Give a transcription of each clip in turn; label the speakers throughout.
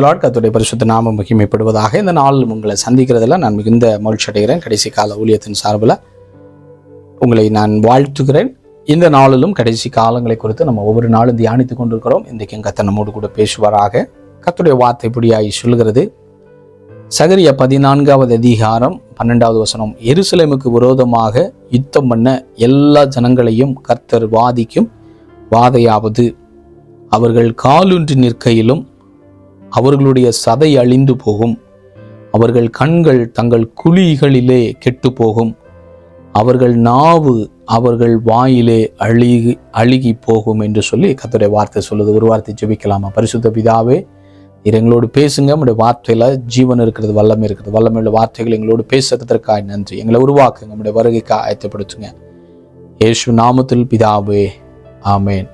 Speaker 1: கத்துடைய பரிசுத்த நாம மகிமைப்படுவதாக இந்த நாள் உங்களை சந்திக்கிறதுல நான் மிகுந்த மகிழ்ச்சி அடைகிறேன். கடைசி கால ஊழியத்தின் சார்பில் உங்களை நான் வாழ்த்துகிறேன். இந்த நாளிலும் கடைசி காலங்களை குறித்து நம்ம ஒவ்வொரு நாளும் தியானித்துக் கொண்டிருக்கிறோம். இன்றைக்கும் கத்த நம்மோடு கூட பேசுவாராக. கத்துடைய வார்த்தை இப்படியாகி சொல்கிறது. சகரிய பதினான்காவது அதிகாரம் பன்னெண்டாவது வசனம் எருசலேமுக்கு விரோதமாக யுத்தம் பண்ண எல்லா ஜனங்களையும் கர்த்தர் வாதிக்கும் வாதையாவது. அவர்கள் காலுன்றி நிற்கையிலும் அவர்களுடைய சதை அழிந்து போகும். அவர்கள் கண்கள் தங்கள் குழிகளிலே கெட்டு போகும். அவர்கள் நாவு அவர்கள் வாயிலே அழுகி அழுகி போகும் என்று சொல்லி கத்துடைய வார்த்தை சொல்லுது. ஒரு வார்த்தை ஜெபிக்கலாமா? பரிசுத்த பிதாவே இது எங்களோடு பேசுங்க. நம்முடைய வார்த்தையில ஜீவன் இருக்கிறது வல்லமை இருக்கிறது. வல்லமை உள்ள வார்த்தைகள் எங்களோடு பேசுறதற்காக நன்றி. எங்களை உருவாக்குங்க. நம்முடைய வருகைக்கு ஆயத்தப்படுத்துங்க. இயேசு நாமத்தில் பிதாவே ஆமேன்.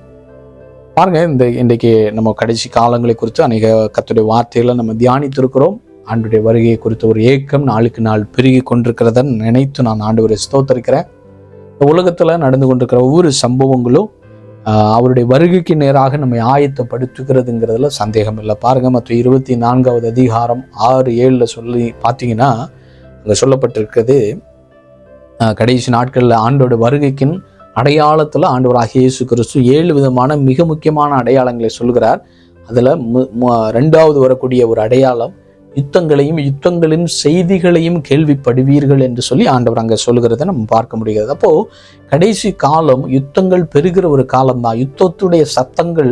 Speaker 1: பாருங்க இந்த இன்றைக்கு நம்ம கடைசி காலங்களை குறித்து அநேக கத்துடைய வார்த்தைகளை நம்ம தியானித்திருக்கிறோம். ஆண்டுடைய வருகையை குறித்த ஒரு ஏக்கம் நாளுக்கு நாள் பெருகி கொண்டிருக்கிறத நினைத்து நான் ஆண்டவரை ஸ்தோத்தரிக்கிறேன். உலகத்தில் நடந்து கொண்டிருக்கிற ஒவ்வொரு சம்பவங்களும் அவருடைய வருகைக்கு நேராக நம்மை ஆயத்தப்படுத்துகிறதுங்கிறதுல சந்தேகம் இல்லை. பாருங்க மற்ற இருபத்தி நான்காவது அதிகாரம் ஆறு ஏழில் சொல்லி பார்த்தீங்கன்னா அங்கே சொல்லப்பட்டிருக்கிறது கடைசி நாட்களில் ஆண்டோட வருகைக்கின் அடையாளத்தில் ஆண்டவராக இயேசு கிறிஸ்து ஏழு விதமான மிக முக்கியமான அடையாளங்களை சொல்கிறார் அதில் மு- ரெண்டாவது வரக்கூடிய ஒரு அடையாளம் யுத்தங்களையும் யுத்தங்களின் செய்திகளையும் கேள்விப்படுவீர்கள் என்று சொல்லி ஆண்டவர் அங்கே சொல்கிறத நம்ம பார்க்க முடிகிறது. அப்போது கடைசி காலம் யுத்தங்கள் பெருகிற ஒரு காலம்தான். யுத்தத்துடைய சத்தங்கள்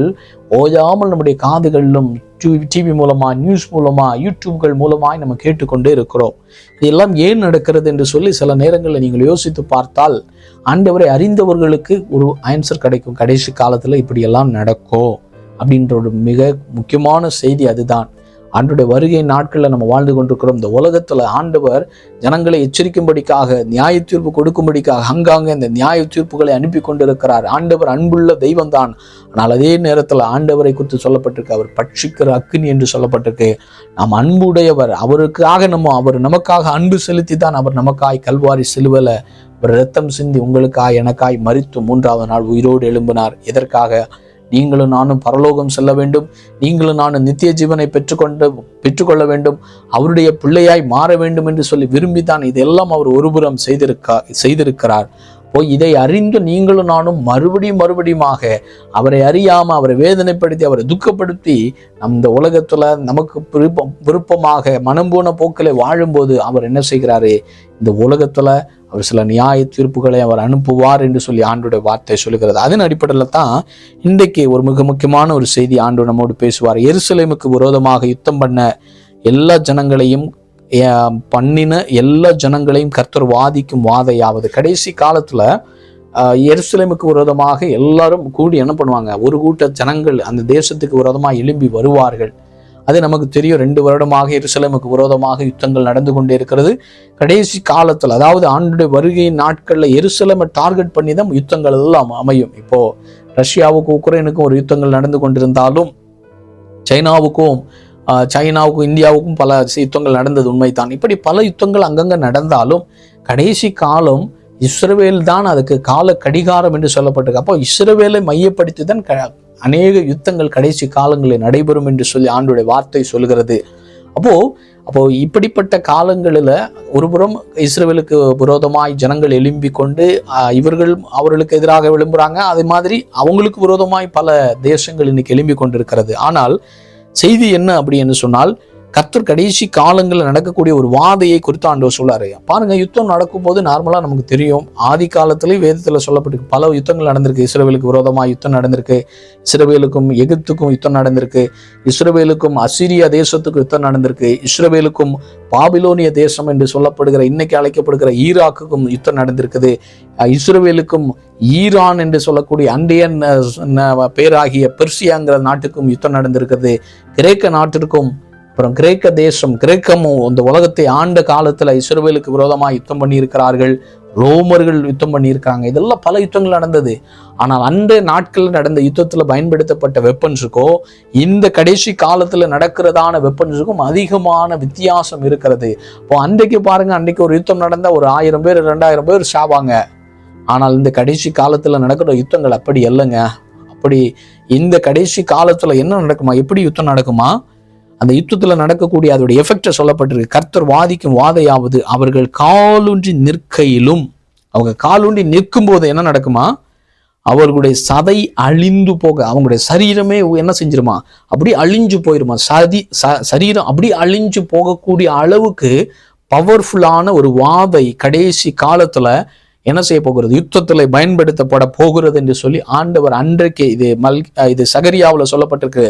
Speaker 1: ஓயாமல் நம்முடைய காதுகளிலும் டிவி மூலமா நியூஸ் மூலமா யூடியூப்கள் மூலமாக நம்ம கேட்டுக்கொண்டே இருக்கிறோம். இதெல்லாம் ஏன் நடக்கிறது என்று சொல்லி சில நேரங்களில் நீங்கள் யோசித்து பார்த்தால் ஆண்டவரை அறிந்தவர்களுக்கு ஒரு ஆன்சர் கிடைக்கும். கடைசி காலத்தில் இப்படியெல்லாம் நடக்கும். அப்படின்ற ஒரு மிக முக்கியமான செய்தி அதுதான். ஆண்டுடைய வருகை நாட்களில் நம்ம வாழ்ந்து கொண்டிருக்கிறோம். இந்த உலகத்தில் ஆண்டவர் ஜனங்களை எச்சரிக்கும்படிக்காக நியாய தீர்ப்பு கொடுக்கும்படிக்காக அங்காங்க இந்த நியாய தீர்ப்புகளை அனுப்பி கொண்டிருக்கிறார். ஆண்டவர் அன்புள்ள தெய்வம் தான் ஆனால் அதே நேரத்தில் ஆண்டவரை குறித்து சொல்லப்பட்டிருக்கு. அவர் பட்சிக்கிற அக்கினி என்று சொல்லப்பட்டிருக்கு. நாம் அன்புடையவர். அவருக்காக நம்ம அவர் நமக்காக அன்பு செலுத்தி தான் அவர் நமக்காய் கல்வாரி சிலுவல. அவர் ரத்தம் சிந்தி உங்களுக்காய் எனக்காய் மறித்து மூன்றாவது நாள் உயிரோடு எழும்பினார். எதற்காக? நீங்களும் நானும் பரலோகம் செல்ல வேண்டும். நீங்களும் நானும் நித்திய ஜீவனை பெற்றுக்கொண்டு பெற்றுக்கொள்ள வேண்டும். அவருடைய பிள்ளையாய் மாற வேண்டும் என்று சொல்லி விரும்பி தான் இதெல்லாம் அவர் ஒருபுறம் செய்திருக்கா செய்திருக்கிறார். போய் இதை அறிந்து நீங்களும் நானும் மறுபடியும் மறுபடியுமாக அவரை அறியாம அவரை வேதனைப்படுத்தி அவரை துக்கப்படுத்தி அந்த உலகத்துல நமக்கு விருப்பம் விருப்பமாக மனம் போன போக்கில் வாழும்போது அவர் என்ன செய்கிறாரு? இந்த உலகத்துல அவர் சில நியாய தீர்ப்புகளை அவர் அனுப்புவார் என்று சொல்லி ஆண்டோட வார்த்தை சொல்லுகிறது. அதன் அடிப்படையில் தான் இன்றைக்கு ஒரு மிக முக்கியமான ஒரு செய்தி ஆண்டு நம்மோடு பேசுவார். எருசலேமுக்கு விரோதமாக யுத்தம் பண்ண எல்லா ஜனங்களையும் பண்ணின எல்லா ஜனங்களையும் கர்த்தர் வாதிக்கும் வாதையாவது. கடைசி காலத்தில் எருசலேமுக்கு விரோதமாக எல்லாரும் கூடி என்ன பண்ணுவாங்க? ஒரு கூட்ட ஜனங்கள் அந்த தேசத்துக்கு விரோதமாக எழும்பி வருவார்கள். அது நமக்கு தெரியும். ரெண்டு வருடமாக எருசலமுக்கு விரோதமாக யுத்தங்கள் நடந்து கொண்டே இருக்கிறது. கடைசி காலத்தில் அதாவது ஆண்டுடைய வருகையின் நாட்களில் எருசலமை டார்கெட் பண்ணி தான் யுத்தங்கள் எல்லாம் அமையும். இப்போ ரஷ்யாவுக்கும் உக்ரைனுக்கும் ஒரு யுத்தங்கள் நடந்து கொண்டிருந்தாலும் சைனாவுக்கும் சைனாவுக்கும் இந்தியாவுக்கும் பல யுத்தங்கள் நடந்தது உண்மைதான். இப்படி பல யுத்தங்கள் அங்கங்க நடந்தாலும் கடைசி காலம் இஸ்ரவேல் தான் அதுக்கு கால கடிகாரம் என்று சொல்லப்பட்டிருக்கு. அப்போ இஸ்ரவேலை மையப்படுத்தி தான் க அநேக யுத்தங்கள் கடைசி காலங்களில் நடைபெறும் என்று சொல்லி ஆண்டுடைய வார்த்தை சொல்கிறது அப்போ அப்போ இப்படிப்பட்ட காலங்களில் ஒருபுறம் இஸ்ரேலுக்கு விரோதமாய் ஜனங்கள் எழும்பி கொண்டு இவர்கள் அவர்களுக்கு எதிராக விளம்புறாங்க. அதே மாதிரி அவங்களுக்கு விரோதமாய் பல தேசங்கள் இன்னைக்கு எழும்பி கொண்டிருக்கிறது. ஆனால் செய்தி என்ன அப்படின்னு சொன்னால் கத்தர் கடைசி காலங்களில் நடக்கக்கூடிய ஒரு வாதையை குறித்து ஆண்டவர் சொல்லாரு பாருங்க யுத்தம் நடக்கும்போது நார்மலா நமக்கு தெரியும். ஆதி காலத்திலேயே வேதத்துல சொல்லப்பட்டிருக்கு. பல யுத்தங்கள் நடந்திருக்கு. இஸ்ரவேலுக்கு விரோதமா யுத்தம் நடந்திருக்கு. இஸ்ரவேலுக்கும் எகிப்துக்கும் யுத்தம் நடந்திருக்கு. இஸ்ரவேலுக்கும் அசிரியா தேசத்துக்கும் யுத்தம் நடந்திருக்கு. இஸ்ரவேலுக்கும் பாபிலோனிய தேசம் என்று சொல்லப்படுகிற இன்னைக்கு அழைக்கப்படுகிற ஈராக்குக்கும் யுத்தம் நடந்திருக்குது. அஹ் இஸ்ரவேலுக்கும் ஈரான் என்று சொல்லக்கூடிய அண்டையன் பேராகிய பெர்சியாங்கிற நாட்டுக்கும் யுத்தம் நடந்திருக்குது. கிரேக்க நாட்டிற்கும் அப்புறம் கிரேக்க தேசம் கிரேக்கமும் இந்த உலகத்தை ஆண்ட காலத்தில் இஸ்ரவேலுக்கு விரோதமாக யுத்தம் பண்ணியிருக்கிறார்கள் ரோமர்கள் யுத்தம் பண்ணியிருக்காங்க. இதெல்லாம் பல யுத்தங்கள் நடந்தது. ஆனால் அந்த நாட்களில் நடந்த யுத்தத்தில் பயன்படுத்தப்பட்ட வெப்பன்ஸுக்கோ இந்த கடைசி காலத்தில் நடக்கிறதான வெப்பன்ஸுக்கும் அதிகமான வித்தியாசம் இருக்கிறது. இப்போ அன்றைக்கு பாருங்க அன்றைக்கு ஒரு யுத்தம் நடந்தால் ஒரு ஆயிரம் பேர் ரெண்டாயிரம் பேர் சாவாங்க. ஆனால் இந்த கடைசி காலத்தில் நடக்கிற யுத்தங்கள் அப்படி இல்லைங்க அப்படி இந்த கடைசி காலத்தில் என்ன நடக்குமா? எப்படி யுத்தம் நடக்குமா? அந்த யுத்தத்தில் நடக்கக்கூடிய அதோடைய எஃபெக்டை சொல்லப்பட்டிருக்கு. கர்த்தர் வாதிக்கும் வாதையாவது அவர்கள் காலூன்றி நிற்கையிலும் அவங்க காலூன்றி நிற்கும் போது என்ன நடக்குமா? அவர்களுடைய சதை அழிந்து போக அவங்களுடைய சரீரமே என்ன செஞ்சிருமா? அப்படி அழிஞ்சு போயிருமா? சதி ச சரீரம் அப்படி அழிஞ்சு போகக்கூடிய அளவுக்கு பவர்ஃபுல்லான ஒரு வாதை கடைசி காலத்துல என்ன செய்ய போகிறது? யுத்தத்தில் பயன்படுத்தப்பட போகிறது என்று சொல்லி ஆண்டவர் அன்றைக்கு இது மல் இது சகரியாவில் சொல்லப்பட்டிருக்கு.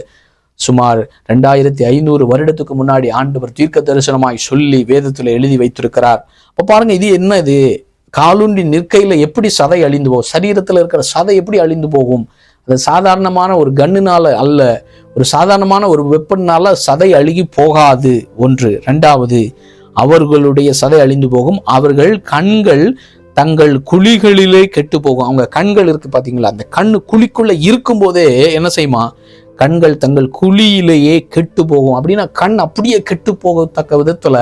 Speaker 1: சுமார் ரெண்டாயிரத்தி ஐநூறு வருடத்துக்கு முன்னாடி ஆண்டவர் தீர்க்க தரிசனமாய் சொல்லி வேதத்தில் எழுதி வைத்திருக்கிறார். அப்ப பாருங்க இது என்ன இது? காலுண்டி நிற்கையில எப்படி சதை அழிந்து போகும்? சரீரத்தில் இருக்கிற சதை எப்படி அழிந்து போகும்? அது சாதாரணமான ஒரு கண்ணுனால அல்ல ஒரு சாதாரணமான ஒரு வெப்பனால சதை அழுகி போகாது. ஒன்று. ரெண்டாவது அவர்களுடைய சதை அழிந்து போகும். அவர்கள் கண்கள் தங்கள் குழிகளிலே கெட்டு போகும். அவங்க கண்கள் இருக்கு பாத்தீங்களா? அந்த கண்ணு குழிக்குள்ள இருக்கும் போதே என்ன செய்யுமா? கண்கள் தங்கள் குழியிலேயே கெட்டு போகும். அப்படின்னா கண் அப்படியே கெட்டு போகத்தக்க விதத்துல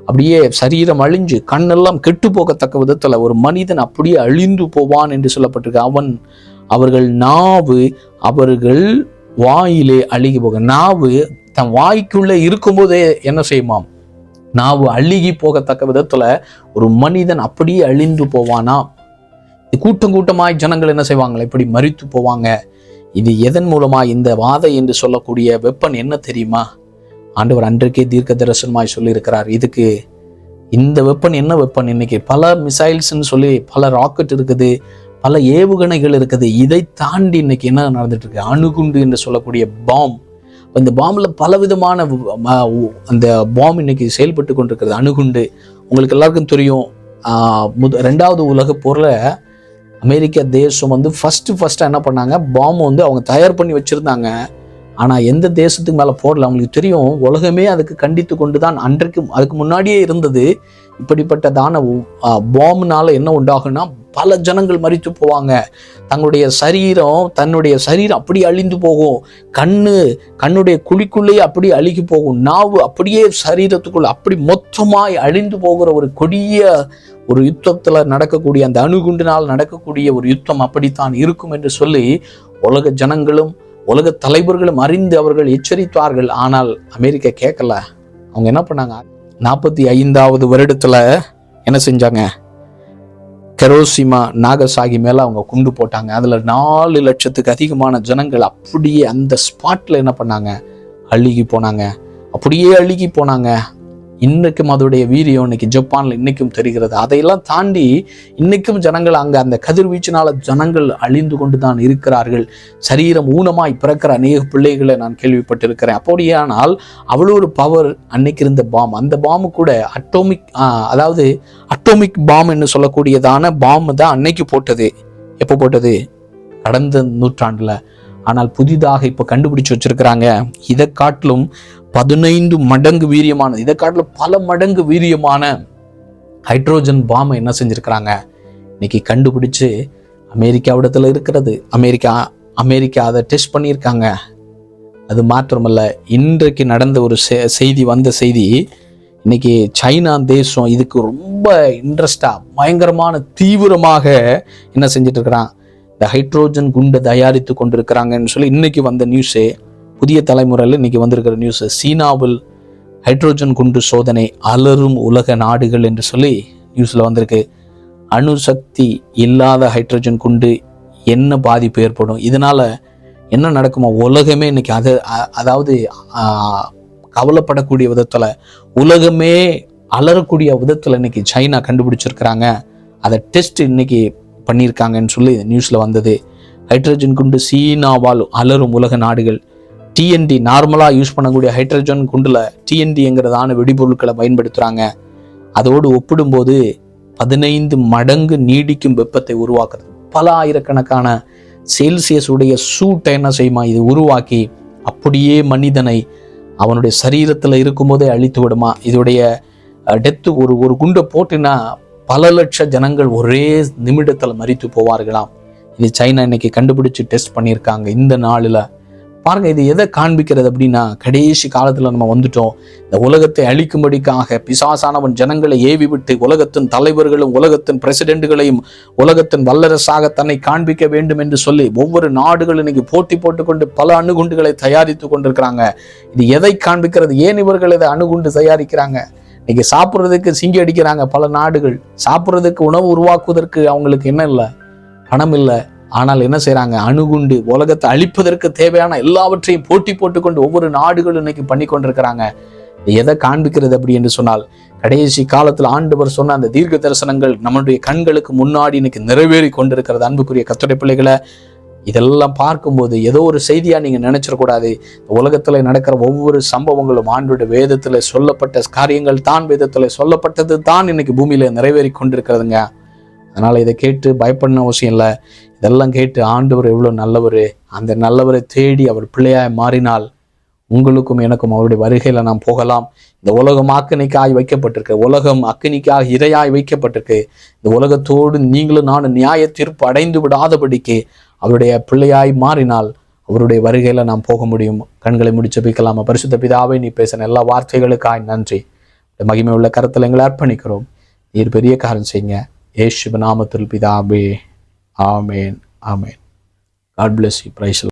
Speaker 1: அப்படியே சரீரம் அழிஞ்சு கண்ணெல்லாம் கெட்டு போகத்தக்க விதத்துல ஒரு மனிதன் அப்படியே அழிந்து போவான் என்று சொல்லப்பட்டிருக்கு. அவன் அவர்கள் நாவு அவர்கள் வாயிலே அழுகி போக நாவு தன் வாய்க்குள்ளே இருக்கும்போதே என்ன செய்யுமாம்? நாவு அழுகி போகத்தக்க விதத்துல ஒரு மனிதன் அப்படியே அழிந்து போவானா? கூட்டம் கூட்டமாய் ஜனங்கள் என்ன செய்வாங்களே இப்படி மறித்து போவாங்க. இது எதன் மூலமா இந்த வாதை என்று சொல்லக்கூடிய வெப்பன் என்ன தெரியுமா? ஆண்டவர் அன்றைக்கே தீர்க்க தரிசனமாய் சொல்லியிருக்கிறார். இதுக்கு இந்த வெப்பன் என்ன வெப்பன்? இன்னைக்கு பல மிசைல்ஸ்ன்னு சொல்லி பல ராக்கெட் இருக்குது பல ஏவுகணைகள் இருக்குது. இதை தாண்டி இன்னைக்கு என்ன நடந்துட்டு இருக்கு அணுகுண்டு என்று சொல்லக்கூடிய பாம் இந்த பாம்பில் பல விதமான அந்த பாம் இன்னைக்கு செயல்பட்டு கொண்டிருக்கிறது. அணுகுண்டு. உங்களுக்கு எல்லாருக்கும் தெரியும் முத ரெண்டாவது உலக போரில் அமெரிக்க தேசம் வந்து ஃபஸ்ட்டு ஃபஸ்ட்டாக என்ன பண்ணாங்க? பாம்பு வந்து அவங்க தயார் பண்ணி வச்சுருந்தாங்க. ஆனால் எந்த தேசத்துக்கு மேலே போடல அவங்களுக்கு தெரியும் உலகமே அதுக்கு கண்டித்து கொண்டு தான் அன்றைக்கு அதுக்கு முன்னாடியே இருந்தது. இப்படிப்பட்ட தான பாம்புனால என்ன உண்டாகும்னா பல ஜனங்கள் மறித்து போவாங்க. தங்களுடைய சரீரம் தன்னுடைய சரீரம் அப்படி அழிந்து போகும். கண்ணு கண்ணுடைய குழிக்குள்ளேயே அப்படி அழுகி போகும். நாவு அப்படியே சரீரத்துக்குள்ள அப்படி மொத்தமாய் அழிந்து போகிற ஒரு கொடிய ஒரு யுத்தத்தில் நடக்கக்கூடிய அந்த அணுகுண்டினால் நடக்கக்கூடிய ஒரு யுத்தம் அப்படித்தான் இருக்கும் என்று சொல்லி உலக ஜனங்களும் உலக தலைவர்களும் அறிந்து அவர்கள் எச்சரித்தார்கள். ஆனால் அமெரிக்கா கேட்கல. அவங்க என்ன பண்ணாங்க? நாற்பத்தி ஐந்தாவது வருடத்தில் என்ன செஞ்சாங்க? கெரோசிமா நாகசாகி மேலே அவங்க குண்டு போட்டாங்க. அதில் நாலு லட்சத்துக்கு அதிகமான ஜனங்கள் அப்படியே அந்த ஸ்பாட்டில் என்ன பண்ணாங்க? அழுகி போனாங்க. அப்படியே அழுகி போனாங்க. இன்றைக்கும் அதோடைய வீரியம் இன்னைக்கு ஜப்பான்ல இன்னைக்கும் தெரிகிறது. அதையெல்லாம் தாண்டி இன்னைக்கும் ஜனங்கள் அங்க அந்த கதிர்வீச்சினால ஜனங்கள் அழிந்து கொண்டு தான் இருக்கிறார்கள். சரீரம் ஊனமாய் பிறக்கிற அநேக பிள்ளைகளை நான் கேள்விப்பட்டிருக்கிறேன். அப்படியானால் அவ்வளோ ஒரு பவர் அன்னைக்கு இருந்த பாம் அந்த பாம்பு கூட அட்டோமிக் அதாவது அட்டோமிக் பாம் என்று சொல்லக்கூடியதான பாம் தான் அன்னைக்கு போட்டது. எப்போ போட்டது? கடந்த நூற்றாண்டுல. ஆனால் புதிதாக இப்போ கண்டுபிடிச்சு வச்சிருக்கிறாங்க. இதை காட்டிலும் பதினைந்து மடங்கு வீரியமான இதை காட்டிலும் பல மடங்கு வீரியமான ஹைட்ரோஜன் பாம்பை என்ன செஞ்சுருக்கிறாங்க? இன்னைக்கு கண்டுபிடிச்சு அமெரிக்காவிடத்தில் இருக்கிறது. அமெரிக்கா அமெரிக்கா அதை டெஸ்ட் பண்ணியிருக்காங்க. அது மாத்திரமல்ல இன்றைக்கு நடந்த ஒரு செ- செய்தி வந்த செய்தி இன்னைக்கு சைனா தேசம் இதுக்கு ரொம்ப இன்ட்ரெஸ்டாக பயங்கரமான தீவிரமாக என்ன செஞ்சுட்டு இருக்கிறான்? இந்த ஹைட்ரோஜன் குண்டை தயாரித்து கொண்டிருக்கிறாங்கன்னு சொல்லி இன்னைக்கு வந்த நியூஸே புதிய தலைமுறையில் இன்னைக்கு வந்திருக்கிற நியூஸ் சீனாவில் ஹைட்ரோஜன் குண்டு சோதனை அலரும் உலக நாடுகள் என்று சொல்லி நியூஸில் வந்திருக்கு. அணுசக்தி இல்லாத ஹைட்ரஜன் குண்டு என்ன பாதிப்பு ஏற்படும்? இதனால் என்ன நடக்குமா? உலகமே இன்னைக்கு அது அதாவது கவலைப்படக்கூடிய விதத்தில் உலகமே அலறக்கூடிய விதத்தில் இன்னைக்கு சைனா கண்டுபிடிச்சிருக்கிறாங்க. அதை டெஸ்ட் இன்னைக்கு பண்ணியிருக்காங்கன்னு சொல்லி நியூஸில் வந்தது. ஹைட்ரஜன் குண்டு சீனாவால் அலரும் உலக நாடுகள். டிஎன்டி நார்மலாக யூஸ் பண்ணக்கூடிய ஹைட்ரஜன் குண்டில் டிஎன்டிங்கிறதான வெடிபொருட்களை பயன்படுத்துகிறாங்க அதோடு ஒப்பிடும்போது பதினைந்து மடங்கு நீடிக்கும் வெப்பத்தை உருவாக்குறது பல ஆயிரக்கணக்கான செல்சியஸ் உடைய சூட்டை என்ன செய்யுமா? இது உருவாக்கி அப்படியே மனிதனை அவனுடைய சரீரத்தில் இருக்கும்போதே அழித்து விடுமா? இதோடைய டெத்து ஒரு ஒரு குண்டை போட்டுன்னா பல லட்ச ஜனங்கள் ஒரே நிமிடத்தில் மறித்து போவார்களாம். இது சைனா இன்னைக்கு கண்டுபிடிச்சு டெஸ்ட் பண்ணியிருக்காங்க இந்த நாளில். பாருங்க இது எதை காண்பிக்கிறது அப்படின்னா கடைசி காலத்தில் நம்ம வந்துட்டோம். இந்த உலகத்தை அழிக்கும்படிக்காக பிசாசானவன் ஜனங்களை ஏவி விட்டு உலகத்தின் தலைவர்களும் உலகத்தின் பிரசிடென்ட்களையும் உலகத்தின் வல்லரசாக தன்னை காண்பிக்க வேண்டும் என்று சொல்லி ஒவ்வொரு நாடுகளும் இன்னைக்கு போட்டி போட்டுக்கொண்டு பல அணுகுண்டுகளை தயாரித்து கொண்டிருக்கிறாங்க. இது எதை காண்பிக்கிறது? ஏன் இவர்கள் இதை அணுகுண்டு தயாரிக்கிறாங்க? இன்னைக்கு சாப்பிட்றதுக்கு சிங்கி அடிக்கிறாங்க பல நாடுகள். சாப்பிட்றதுக்கு உணவு உருவாக்குவதற்கு அவங்களுக்கு என்ன இல்லை? பணம் இல்லை. ஆனால் என்ன செய்கிறாங்க அணுகுண்டு உலகத்தை அழிப்பதற்கு தேவையான எல்லாவற்றையும் போட்டி போட்டுக்கொண்டு ஒவ்வொரு நாடுகளும் இன்னைக்கு பண்ணி கொண்டிருக்கிறாங்க. எதை காண்பிக்கிறது அப்படி என்று சொன்னால் கடைசி காலத்தில் ஆண்டவர் சொன்ன அந்த தீர்க்க தரிசனங்கள் நம்மளுடைய கண்களுக்கு முன்னாடி இன்னைக்கு நிறைவேறி கொண்டிருக்கிறது. அன்புக்குரிய கத்துரை பிள்ளைகளை இதெல்லாம் பார்க்கும்போது ஏதோ ஒரு செய்தியாக நீங்கள் நினச்சிடக்கூடாது. இந்த நடக்கிற ஒவ்வொரு சம்பவங்களும் ஆண்டோட வேதத்தில் சொல்லப்பட்ட காரியங்கள் தான் வேதத்தில் சொல்லப்பட்டது தான் இன்னைக்கு பூமியில் நிறைவேறி கொண்டிருக்கிறதுங்க. அதனால் இதை கேட்டு பயப்படணும் அவசியம் இல்லை. இதெல்லாம் கேட்டு ஆண்டவர் எவ்வளோ நல்லவர். அந்த நல்லவரை தேடி அவர் பிள்ளையாய் மாறினால் உங்களுக்கும் எனக்கும் அவருடைய வருகையில் நாம் போகலாம். இந்த உலகம் அக்கினிக்காய் வைக்கப்பட்டிருக்கு. உலகம் அக்கினிக்காக இரையாய் வைக்கப்பட்டிருக்கு. இந்த உலகத்தோடு நீங்களும் நானும் நியாய தீர்ப்பு அடைந்து விடாதபடிக்கு அவருடைய பிள்ளையாய் மாறினால் அவருடைய வருகையில் நாம் போக முடியும். கண்களை முடிச்சு வைக்கலாமா பரிசுத்த பிதாவை நீ பேசின எல்லா வார்த்தைகளுக்காய் நன்றி. இந்த மகிமை உள்ள கருத்தில் எங்களை அர்ப்பணிக்கிறோம். நீர் பெரிய காரம் செய்யுங்க. ஏசுப நாமத்தில் பிதாபே ஆமேன். ஆமேன். God bless you praise